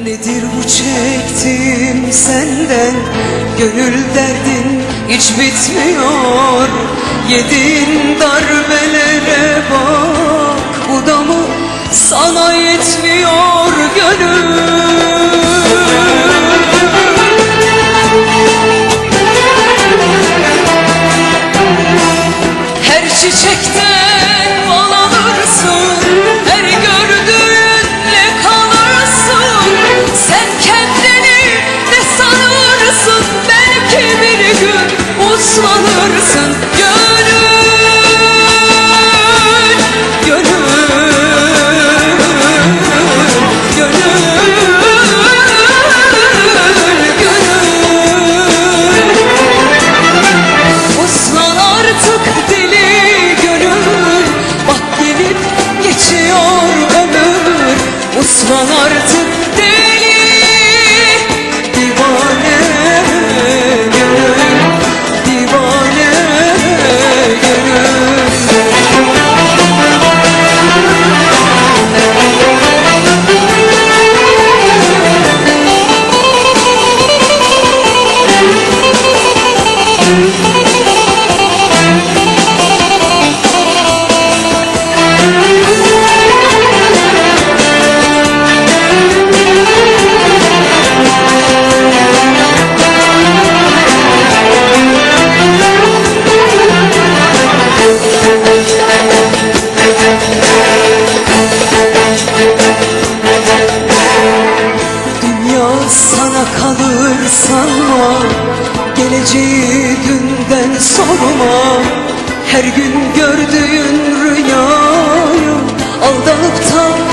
Nedir bu çektiğim senden? Gönül derdin hiç bitmiyor. Yediğin darbelere bak. Bu da mı sana yetmiyor gönül? Her çiçekten uslanırsın Gönül, gönül, gönül, gönül. Uslan artık deli gönül. Bak gelip geçiyor ömür. Uslan artık deli Sana kalır sanma Geleceği dünden sorma. Her gün gördüğün rüyayı Aldanıp da